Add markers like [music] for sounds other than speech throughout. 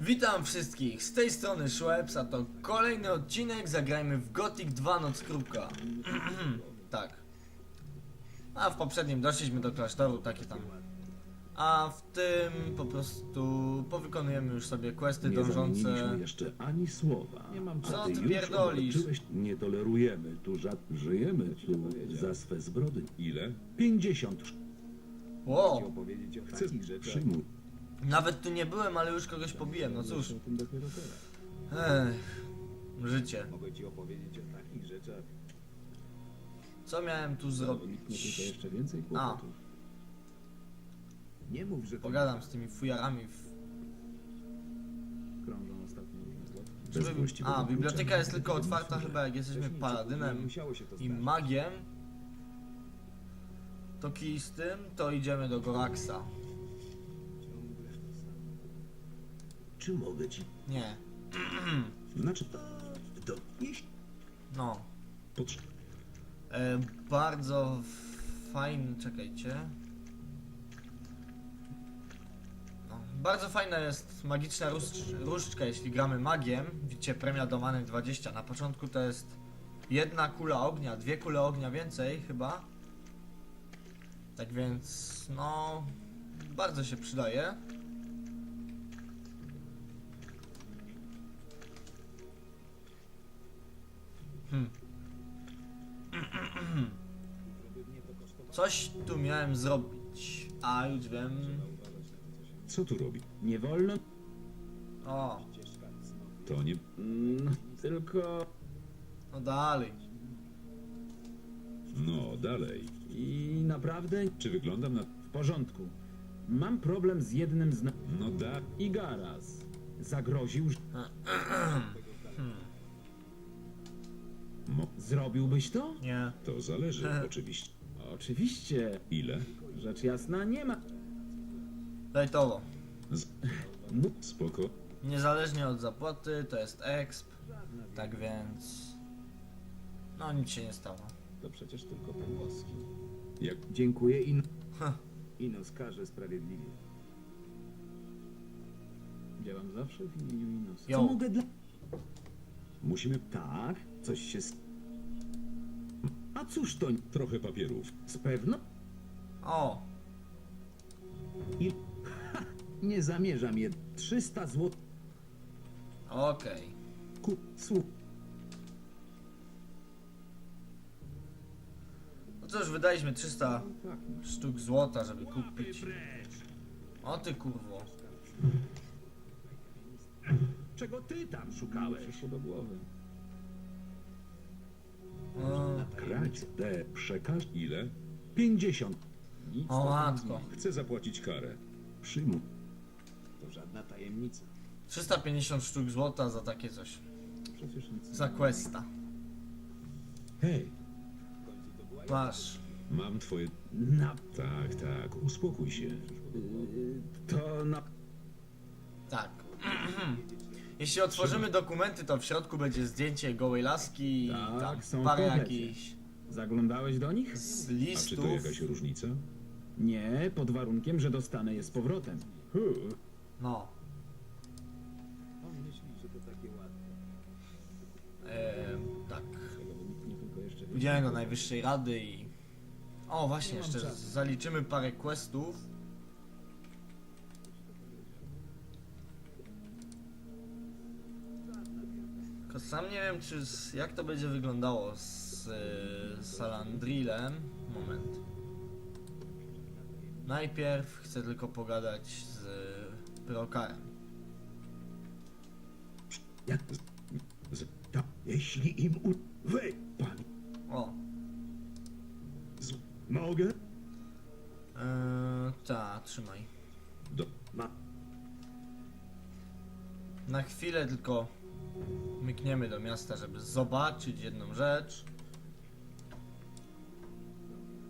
Witam wszystkich, z tej strony Szwebs, a to kolejny odcinek, zagrajmy w Gothic 2 Noc Krótka. [clears throat] tak. A w poprzednim doszliśmy do klasztoru, takie tam. A w tym po prostu powykonujemy już sobie questy Nie dążące... zamieniliśmy jeszcze ani słowa. Nie mam Co ty już pierdolisz? obarczyłeś- Nie tolerujemy tu żad... Żyjemy tu za swe zbrody. Ile? 50. Ło, Opowiedzieć o Chcę przyjmuj. Nawet tu nie byłem, ale już kogoś pobiłem, no cóż. O tym dopiero teraz. Ech, życie. Mogę ci opowiedzieć o takich rzeczach. Co miałem tu tylko zrobić? jeszcze więcej kłopotów. Nie mów, że to pogadam z tymi fujarami w... krążą ostatnio różne złotki. Bez Żeby... właściwego A, biblioteka jest tylko otwarta chyba jak jesteśmy Wcześniej paladynem musiało się to i zdarzyć. magiem. To kij z tym, to idziemy do Goraksa. Czy mogę ci... Nie, [clears throat] Znaczy... To... Jeśli... no. Potrze... E, bardzo fajny, czekajcie. No, bardzo fajna jest magiczna róż, różdżka, jeśli gramy magiem. Widzicie, premia domanek 20. Na początku to jest jedna kula ognia, dwie kule ognia więcej chyba. Tak więc, no, bardzo się przydaje. Coś tu miałem zrobić, a już wiem. Co tu robi? Nie wolno... O, To nie... Mm, tylko... no dalej. No, dalej. I naprawdę... Czy wyglądam na... W porządku. Mam problem z jednym z... na- No da... Igaras. Zagroził, że... [clears throat] Zrobiłbyś to? Nie. To zależy, [laughs] oczywiście. Oczywiście, Ile? rzecz jasna nie ma. Lajtowo. Z... No, spoko. Niezależnie od zapłaty, to jest exp. Tak więc. No nic się nie stało. To przecież tylko pogłoski. Jak... Dziękuję i Ha. Inos każe sprawiedliwie. Działam zawsze w imieniu Inosa. Co mogę dla... Musimy... Tak, coś się... s- A cóż to Trochę papierów. z pewno... O, I... Ha, nie zamierzam je... 300 zł... okej. Ku... Słuch... No cóż, wydaliśmy 300 Tak, sztuk złota, żeby kupić. O ty kurwo. Czego ty tam szukałeś? przyszło do głowy. Krać te przekaż... Ile? 50. Nic o takiego nie- Chcę zapłacić karę. Przyjmuj. To żadna tajemnica. 350 sztuk złota za takie coś. Przecież nic Za questa. Hej, Masz. mam twoje... Na... Tak, tak, uspokój się. y, To na... Tak. [clears throat] Jeśli otworzymy dokumenty, to w środku będzie zdjęcie gołej laski i Tak, tam są parę jakichś Zaglądałeś do nich? z A czy listów. to jakaś różnica? Nie, pod warunkiem, że dostanę je z powrotem. Hu, No. On myśli, że to takie ładne. Eee, tak. Pójdziemy do najwyższej rady i... O, właśnie, jeszcze zaliczymy parę questów. Tylko sam nie wiem, czy z, jak to będzie wyglądało z y, Salandrilem. Moment. Najpierw chcę tylko pogadać z Prokarem. Jak... Z... Ta... Jeśli im u... Wy... Pan... O, Z... Mogę? yy, ta, trzymaj. do... Ma... Na chwilę tylko mykniemy do miasta, żeby zobaczyć jedną rzecz.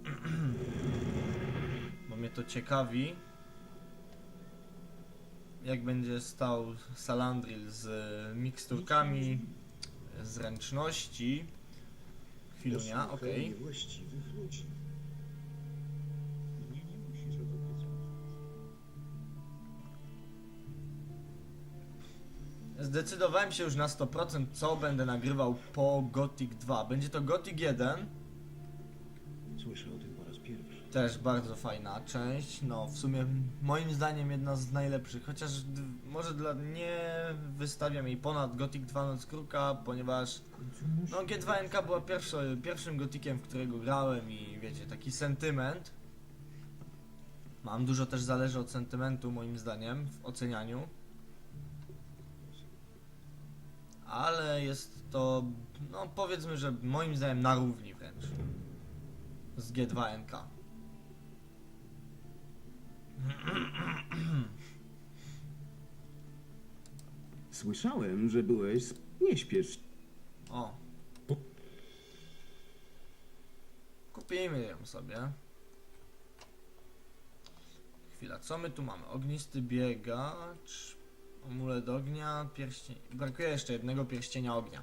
[clears throat] Bo mnie to ciekawi. Jak będzie stał Salandril z miksturkami zręczności. Chwilunia, okej. Niewłaściwych Zdecydowałem się już na 100% co będę nagrywał po Gothic 2. Będzie to Gothic 1, Słyszę o tym po raz pierwszy. też bardzo fajna część. No, w sumie moim zdaniem jedna z najlepszych, chociaż d- może dla nie wystawiam jej ponad Gothic 2 Noc Kruka, ponieważ W końcu muszę... no G2NK była pierwszo, pierwszym Gothiciem, w którego grałem i wiecie, taki sentyment. Mam dużo też zależy od sentymentu moim zdaniem w ocenianiu. Ale jest to, no powiedzmy, że moim zdaniem na równi wręcz z G2NK. Słyszałem, że byłeś... z- Nie śpiesz. O. Kupimy ją sobie. Chwila, co my tu mamy? Ognisty biegacz, amulet ognia, pierścień... Brakuje jeszcze jednego pierścienia ognia.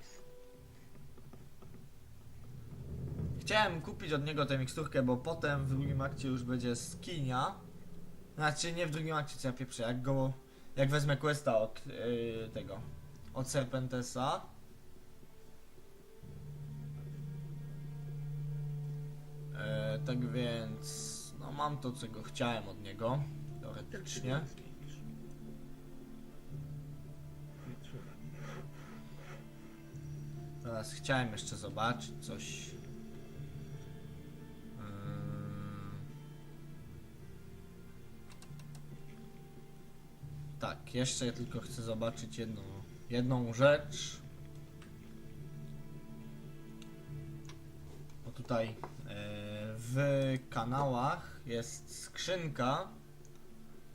Chciałem kupić od niego tę miksturkę, bo potem w drugim akcie już będzie skinia. Znaczy nie w drugim akcie, co ja pieprzę, jak go... Jak wezmę questa od yy, tego... Od Serpentesa. E, tak więc, no mam to, czego chciałem od niego, teoretycznie. Teraz chciałem jeszcze zobaczyć coś. Ym. Tak, jeszcze tylko chcę zobaczyć jedną, jedną rzecz. Bo tutaj e, w kanałach jest skrzynka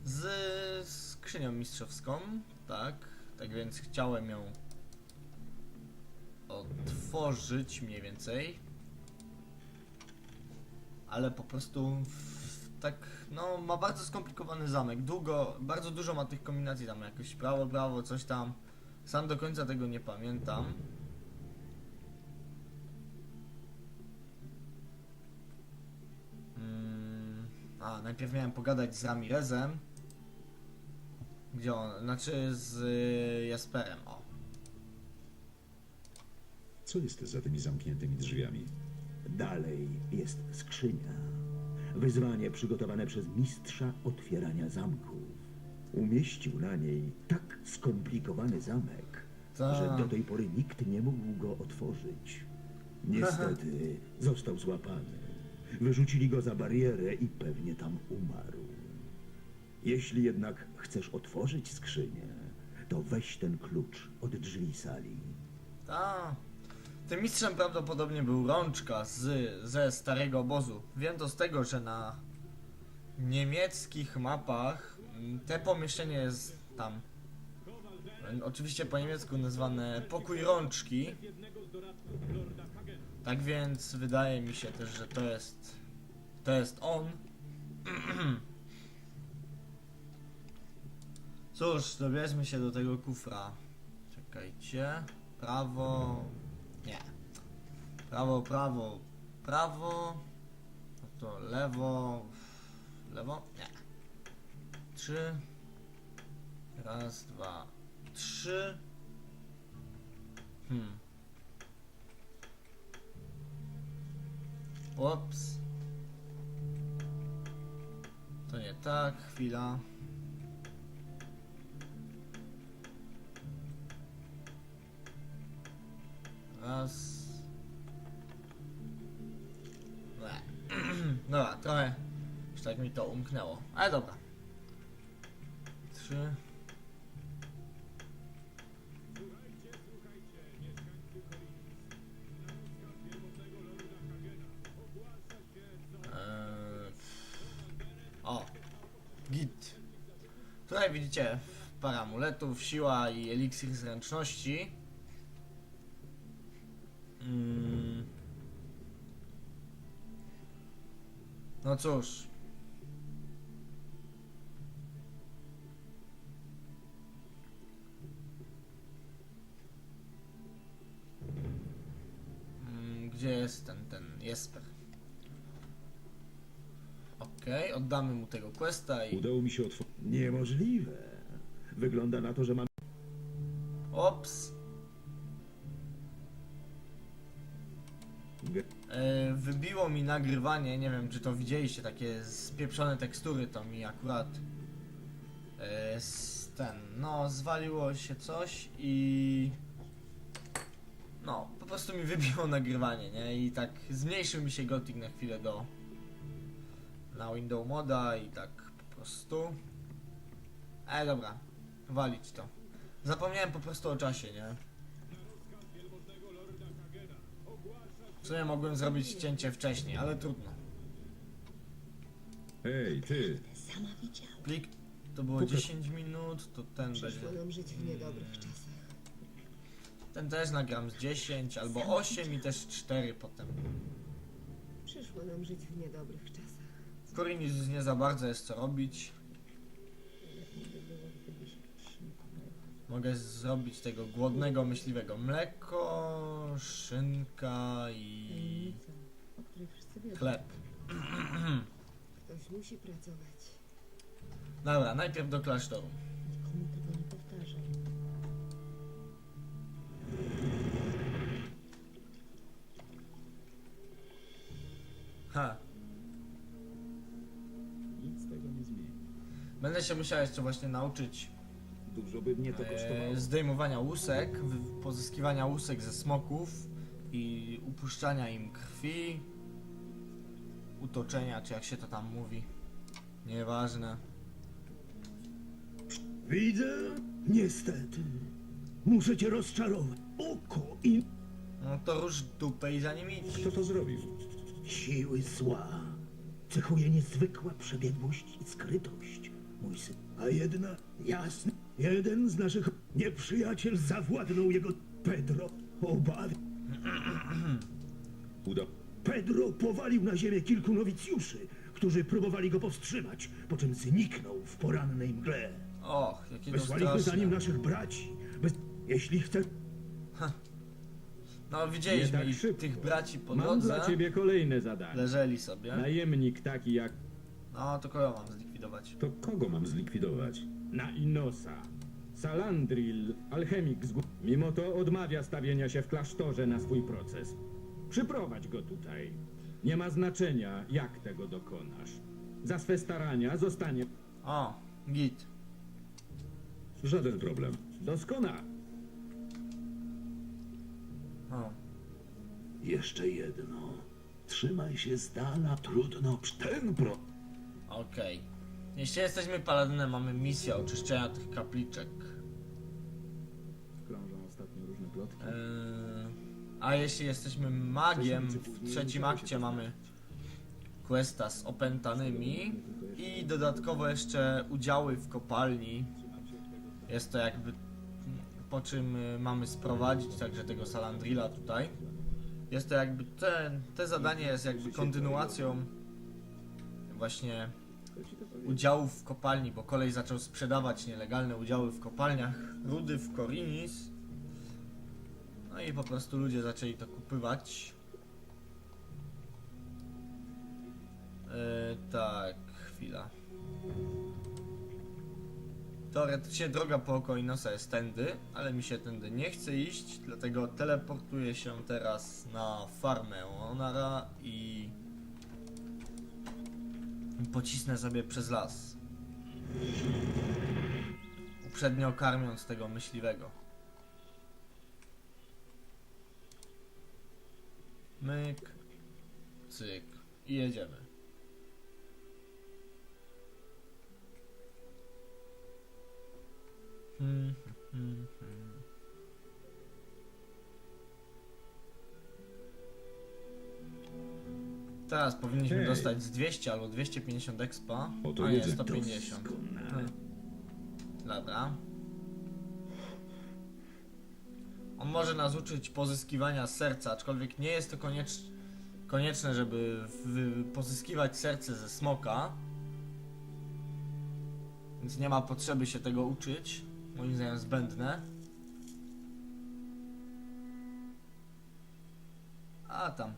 z skrzynią mistrzowską, tak? Tak więc chciałem ją otworzyć mniej więcej. Ale po prostu tak, no ma bardzo skomplikowany zamek. Długo, bardzo dużo ma tych kombinacji tam, jakoś prawo, prawo, coś tam. Sam do końca tego nie pamiętam. Mm, a, najpierw miałem pogadać z Ramirezem. Gdzie on? Znaczy z y, Jasperem, o. Co jest za tymi zamkniętymi drzwiami? Dalej jest skrzynia. Wyzwanie przygotowane przez mistrza otwierania zamków. Umieścił na niej tak skomplikowany zamek, Ta. że do tej pory nikt nie mógł go otworzyć. Niestety został złapany. Wyrzucili go za barierę i pewnie tam umarł. Jeśli jednak chcesz otworzyć skrzynię, to weź ten klucz od drzwi sali. Ta. Tym mistrzem prawdopodobnie był Rączka z, ze starego obozu. Wiem to z tego, że na niemieckich mapach mm, te pomieszczenie jest tam. Oczywiście po niemiecku nazwane pokój rączki. Tak więc wydaje mi się też, że to jest. To jest on. [clears throat] Cóż, dobierzmy się do tego kufra. Czekajcie. Prawo. Prawo, prawo, prawo. No to lewo. Lewo? Nie. Trzy. Raz, dwa, trzy. Hmm. Ups. To nie tak, chwila. Raz. Dobra, trochę. Już tak mi to umknęło. Ale dobra. Trzy. Eee, O. Git. Tutaj widzicie parę amuletów, siła i eliksir zręczności. Mm. No cóż. Mm, Gdzie jest ten, ten Jesper? Okej, oddamy mu tego questa i... Udało mi się otworzyć. Niemożliwe. Wygląda na to, że mam. Ops. Ge- E, wybiło mi nagrywanie, nie wiem czy to widzieliście, takie spieprzone tekstury to mi akurat e, ten, no zwaliło się coś i no, po prostu mi [laughs] wybiło nagrywanie, nie, i tak zmniejszył mi się Gothic na chwilę do na window moda i tak po prostu. Ale dobra, walić to. Zapomniałem po prostu o czasie, nie w sumie mogłem zrobić cięcie wcześniej, ale trudno Hej, ty! Sama widziałam. Plik to było 10 minut, to ten będzie. Przyszło nam żyć w niedobrych czasach. Ten też nagram z 10 albo 8 i też 4 potem. Przyszło nam żyć w niedobrych czasach. W Korinis nie za bardzo jest co robić. Mogę zrobić tego głodnego myśliwego. Mleko, szynka i Tajemnica, o której wszyscy wiedzą. chleb. Ktoś musi pracować. Dobra, najpierw do klasztoru. Nikomu tego nie powtarzaj. Ha, Nic tego nie zmieni. będę się musiał jeszcze właśnie nauczyć Dużo by mnie to kosztowało. e, zdejmowania łusek, pozyskiwania łusek ze smoków i upuszczania im krwi, utoczenia, czy jak się to tam mówi. Nieważne. Widzę? Niestety. Muszę cię rozczarować. Oko i No to rusz dupę i za nim idź. Kto to zrobił? siły zła. Cechuje niezwykła przebiegłość i skrytość, mój syn. A jedna, jasne, jeden z naszych nieprzyjaciel zawładnął jego Pedro. Obawy. [clears throat] Uda... Pedro powalił na ziemię kilku nowicjuszy, którzy próbowali go powstrzymać, po czym zniknął w porannej mgle. Och, jakie Wysłaliśmy za nim naszych braci. Bez... Jeśli chce, No widzieliśmy Nie tak ich, szybko. tych braci po Mam drodze. dla ciebie kolejne zadanie. Leżeli sobie. Najemnik taki jak No to kogo mam zlikwidować? To kogo mam zlikwidować? Na Inosa. Salandril, alchemik z gó- Mimo to odmawia stawienia się w klasztorze na swój proces. Przyprowadź go tutaj. Nie ma znaczenia, jak tego dokonasz. Za swe starania zostanie O, git. Żaden problem. doskonale. O. Jeszcze jedno. Trzymaj się z dala, trudno ten pro. Okej. Jeśli jesteśmy paladynem, mamy misję oczyszczenia tych kapliczek. Krążą ostatnio różne plotki. Eee, a jeśli jesteśmy magiem, w trzecim akcie mamy questa z opętanymi i dodatkowo jeszcze udziały w kopalni. Jest to jakby po czym y, mamy sprowadzić także tego Salandrila tutaj. Jest to jakby ten, te zadanie jest jakby kontynuacją właśnie udziałów w kopalni, bo kolej zaczął sprzedawać nielegalne udziały w kopalniach rudy w Korinis. No i po prostu ludzie zaczęli to kupywać. E, tak, chwila. Teoretycznie droga po Okoinosa jest tędy, ale mi się tędy nie chce iść, dlatego teleportuję się teraz na farmę Onara i pocisnę sobie przez las. Uprzednio karmiąc tego myśliwego. Myk, cyk i jedziemy. Hmm, hmm, hmm. Teraz powinniśmy Hej. dostać z 200 albo 250 expa. Oto A nie, jedzie. 150. Doskonale. Hmm. Dobra. On może nas uczyć pozyskiwania serca, aczkolwiek nie jest to koniecz... konieczne, żeby w... pozyskiwać serce ze smoka. Więc nie ma potrzeby się tego uczyć. Moim zdaniem zbędne. A tam.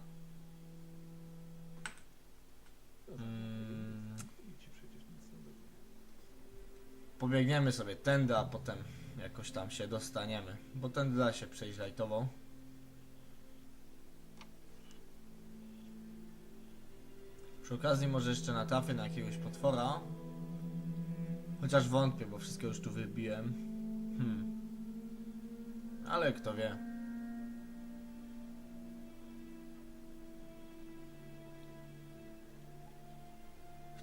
Pobiegniemy sobie tędy, a potem jakoś tam się dostaniemy. Bo ten da się przejść lajtowo. Przy okazji może jeszcze natrafię na jakiegoś potwora. Chociaż wątpię, bo wszystko już tu wybiłem. Hmm. Ale kto wie.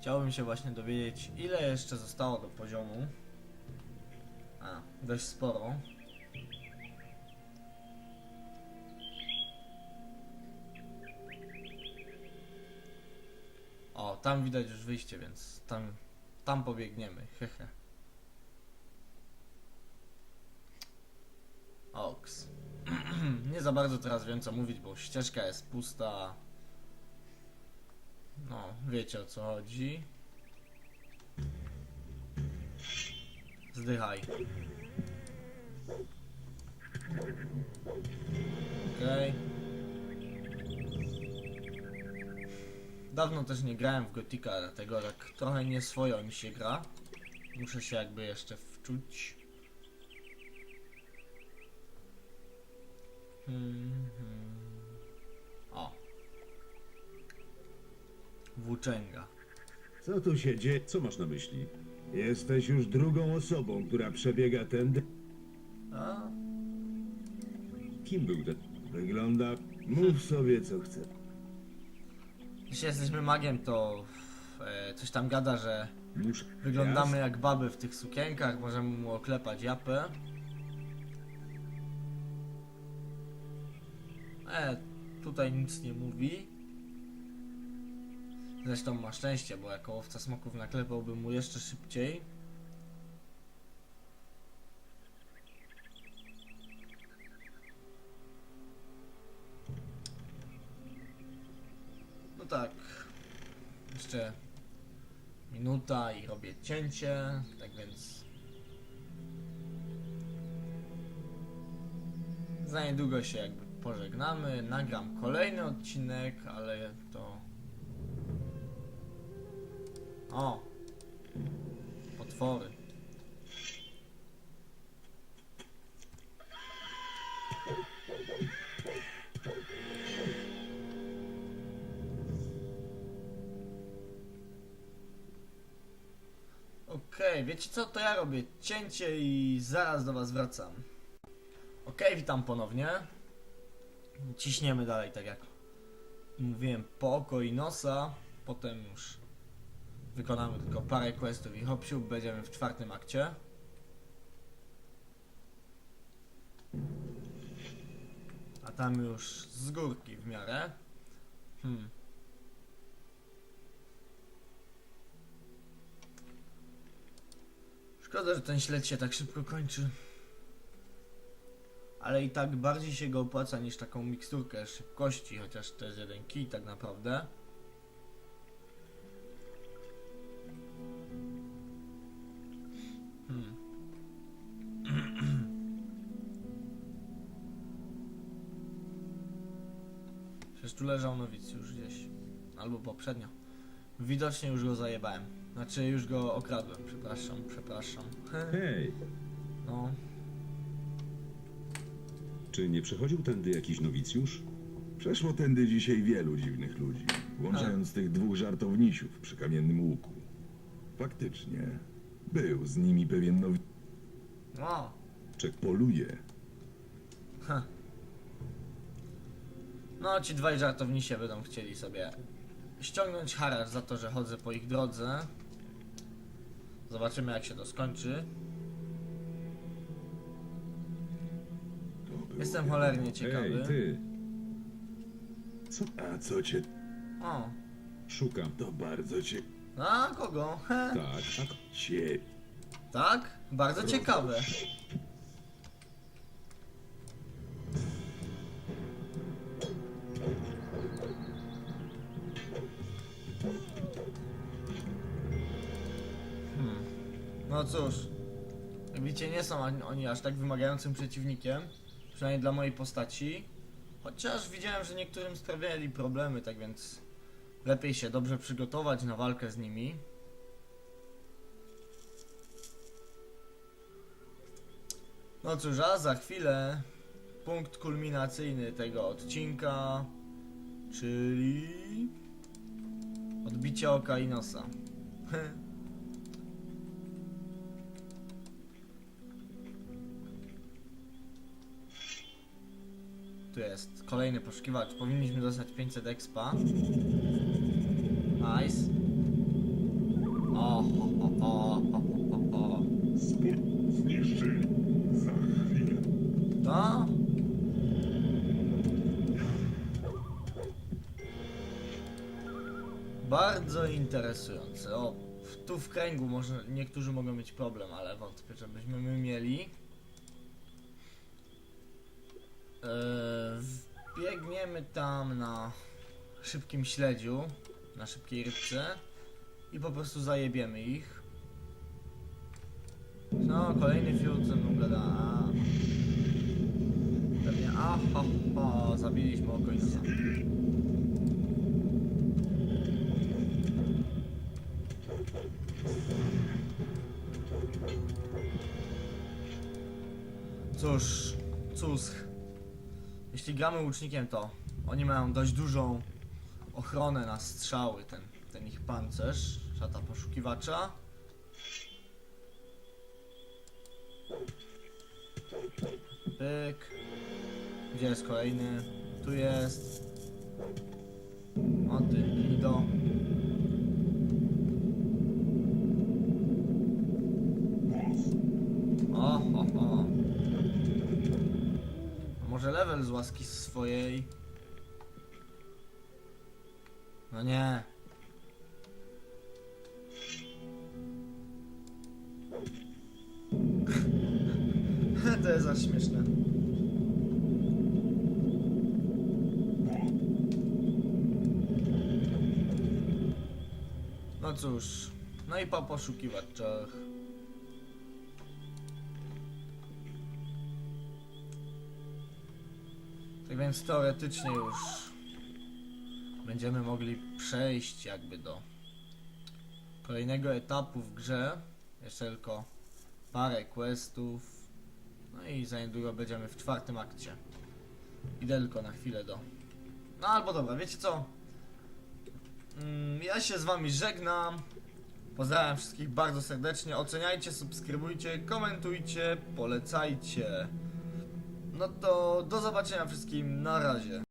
Chciałbym się właśnie dowiedzieć, ile jeszcze zostało do poziomu. A, dość sporo. O, tam widać już wyjście, więc tam, tam pobiegniemy, hehe. Oks. [clears throat] Nie za bardzo teraz wiem co mówić, bo ścieżka jest pusta. No, wiecie o co chodzi. Zdychaj. Okej. Dawno też nie grałem w Gotika, dlatego tak trochę nieswojo mi się gra. Muszę się jakby jeszcze wczuć. Hmm, hmm. Włóczęga. Co tu się dzieje? Co masz na myśli? Jesteś już drugą osobą, która przebiega tędy. A? Kim był ten? Wygląda... Mów sobie co chcesz. Jeśli jesteśmy magiem, to e, coś tam gada, że wyglądamy jak baby w tych sukienkach, możemy mu oklepać japę. E, tutaj nic nie mówi. Zresztą ma szczęście, bo jako łowca smoków naklepałbym mu jeszcze szybciej. No tak. Jeszcze minuta i robię cięcie, tak więc za niedługo się jakby pożegnamy, nagram kolejny odcinek, ale to o potwory Okej, wiecie co, to ja robię cięcie i zaraz do was wracam. Okej, witam ponownie. Ciśniemy dalej, tak jak mówiłem, po oko i nosa. Potem już wykonamy tylko parę questów i hop siup, będziemy w czwartym akcie. A tam już z górki w miarę. Hmm. Szkoda, że ten śled się tak szybko kończy. Ale i tak bardziej się go opłaca niż taką miksturkę szybkości, chociaż to jest jeden kij tak naprawdę. Przecież tu leżał nowicjusz gdzieś. Albo poprzednio. Widocznie już go zajebałem. Znaczy już go okradłem, przepraszam, przepraszam. Hej, No, czy nie przechodził tędy jakiś nowicjusz? Przeszło tędy dzisiaj wielu dziwnych ludzi, włączając tych dwóch żartownisiów przy kamiennym łuku. Faktycznie, był z nimi pewien nowy... no, Czek poluje. No ci dwaj żartownisie będą chcieli sobie ściągnąć haracz za to, że chodzę po ich drodze. Zobaczymy jak się to skończy. Jestem cholernie ciekawy. ty! Co? A co cię... O, Szukam. To bardzo cię... a kogo? He, [laughs] Tak, cię... tak? Bardzo ciekawe. Cóż, widzicie nie są oni aż tak wymagającym przeciwnikiem, przynajmniej dla mojej postaci. Chociaż widziałem, że niektórym sprawiali problemy, tak więc lepiej się dobrze przygotować na walkę z nimi. No cóż, a za chwilę punkt kulminacyjny tego odcinka, czyli odbicie oka i nosa. [laughs] Tu jest kolejny poszukiwacz. Powinniśmy dostać 500 expa. Nice. O, o, o, o, o, o, o. Zniszczyli. Za chwilę. To? Bardzo interesujące. O, tu w kręgu może niektórzy mogą mieć problem, ale wątpię, żebyśmy my mieli. Eee, biegniemy tam na szybkim śledziu, na szybkiej rybce i po prostu zajebiemy ich. No, kolejny fiut ze mną gada. Pewnie, a ho, ho, zabiliśmy okolica. Cóż, cóż, jeśli gramy łucznikiem, to oni mają dość dużą ochronę na strzały, ten, ten ich pancerz, szata poszukiwacza. Pyk. Gdzie jest kolejny? Tu jest. O ty, Lido. O, ho, ho. A Łaski swojej? No nie. [laughs] to jest aż śmieszne. No cóż, no i po poszukiwaczach. Więc teoretycznie już będziemy mogli przejść jakby do kolejnego etapu w grze. Jeszcze tylko parę questów. No i za niedługo będziemy w czwartym akcie. Idę tylko na chwilę do... No albo dobra, wiecie co? Mm, Ja się z wami żegnam. Pozdrawiam wszystkich bardzo serdecznie. Oceniajcie, subskrybujcie, komentujcie, polecajcie. No to do zobaczenia wszystkim. Na razie.